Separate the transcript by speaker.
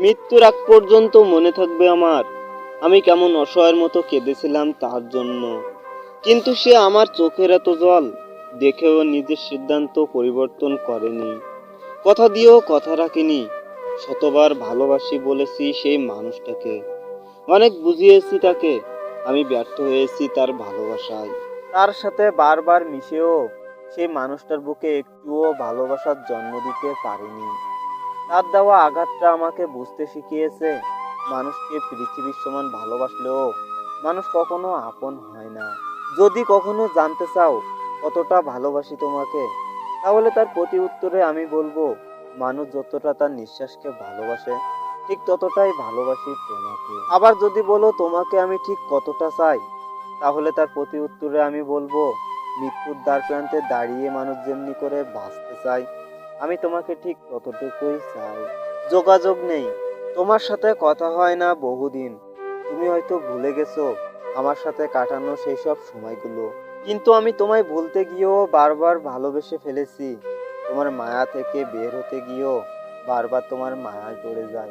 Speaker 1: মৃত্যুর আগ পর্যন্ত মনে থাকবে আমার। আমি কেমন অসহায়ের মতো কেঁদেছিলাম তার জন্য। কিন্তু সে আমার চোখের এত জল, দেখেও নিজের সিদ্ধান্ত পরিবর্তন করেনি। কথা দিয়েও কথা রাখিনি। শতবার ভালোবাসি বলেছি সেই মানুষটাকে। অনেক বুঝিয়েছি তাকে। আমি ব্যর্থ হয়েছি তার ভালোবাসায়। তার সাথে বারবার মিশেও সেই মানুষটার বুকে একটুও ভালোবাসার জন্ম দিতে পারিনি। তার দেওয়া আঘাতটা আমাকে বুঝতে শিখিয়েছে। মানুষকে পৃথিবীর সমান ভালোবাসলেও মানুষ কখনো আপন হয় না। যদি কখনো জানতে চাও কতটা ভালোবাসি তোমাকে, তাহলে তার প্রতি উত্তরে আমি বলব, মানুষ যতটা তার নিঃশ্বাসকে ভালোবাসে, ঠিক ততটাই ভালোবাসি তোমাকে। আবার যদি বলো তোমাকে আমি ঠিক কতটা চাই, তাহলে তার প্রতি উত্তরে আমি বলব, মৃত্যুর দ্বার প্রান্তে দাঁড়িয়ে মানুষ যেমনি করে বাঁচতে চাই আমি তোমাকে ঠিক ততটুকুই চাই। যোগাযোগ নেই। তোমার সাথে কথা হয় না বহুদিন। তুমি হয়তো ভুলে গেছো আমার সাথে কাটানো সেই সব সময়গুলো। কিন্তু আমি তোমায় ভুলতে গিয়েও বারবার ভালোবেসে ফেলেছি। তোমার মায়া থেকে বের হতে গিয়েও বারবার তোমার মায়া পড়ে যায়।